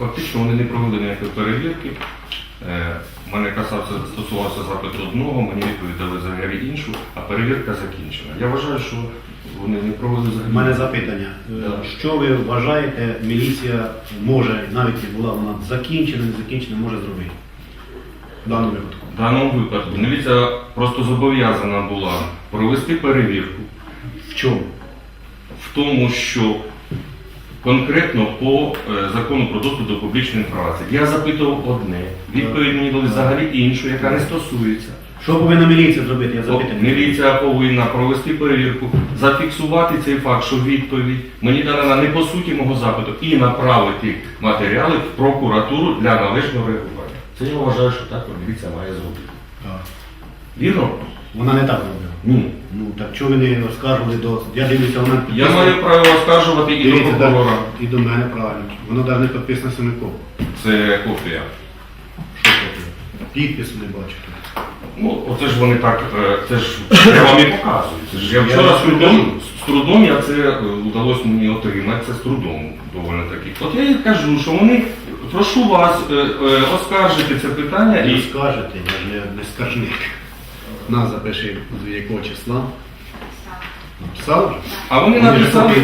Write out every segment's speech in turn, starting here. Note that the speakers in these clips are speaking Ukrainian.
Фактично вони не провели ніякої перевірки. Е, Мене касався, стосувався запит одного, мені відповідали взагалі іншу, а перевірка закінчена. Я вважаю, що вони не провели У мене запитання. Е, Да. Що ви вважаєте, міліція може, навіть була вона закінчена, не закінчена, може зробити в даному випадку? В даному випадку міліція просто зобов'язана була провести перевірку В чому? в тому, що конкретно по е, закону про доступ до публічної інформації. Я запитував одне, відповідь мені дали взагалі іншу, яка не стосується. Що повинна міліція зробити? Я От. Міліція повинна провести перевірку, зафіксувати цей факт, що відповідь мені дана не по суті мого запиту, і направити матеріали в прокуратуру для належного реагування. Це я вважаю, що так міліція має зробити. Вірно? Вона не так зробила. Ні. Ну так чого ви не оскаржували до. Я дивлюся, вона Я підписана- маю право оскаржувати і до Дивіться, прокурора. так, і до мене правильно. Воно навіть не підписано Симиком. Це копія. Що таке? Підпису не бачу тут. Ну, оце ж вони так, е, це ж я вам і показую. Це ж я Я вчора з трудом, з трудом я це е, удалось мені отримати, це з трудом доволі таки. От я їй кажу, що вони, прошу вас е, е, оскаржити це питання Не і скажете, я ж не, не скаржник. На запиши з якого числа. Написав а вони написали,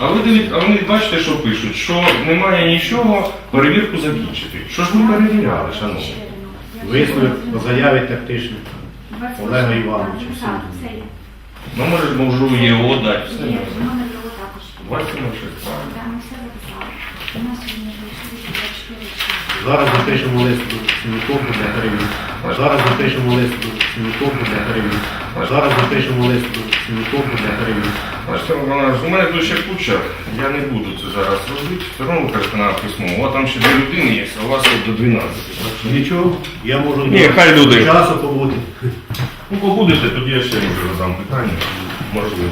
а ви дивіться, а вони бачите, що пишуть, що немає нічого, перевірку закінчити. Що ж ви перевіряли, шановні? Висновок по заяві тактичних. Олега Івановича, Так. Ну, може, можу його дати. Все, Є, його також. 26. Так, ми все записали. У нас сьогодні вийшли 24 числа. Зараз напишемо лист до Сіміковки для перевірки. Зараз напишемо лист до Сіміковки для перевірки. Зараз напишемо лист до Сіміковки для перевірки. У мене тут ще куча, я не буду це зараз робити. Все одно кажете на письмо. У вас там ще дві людини є, а у вас до 12. Нічого, я можу Ні, хай люди. часу побути. Ну, побудете, тоді я ще задам питання. Можливо.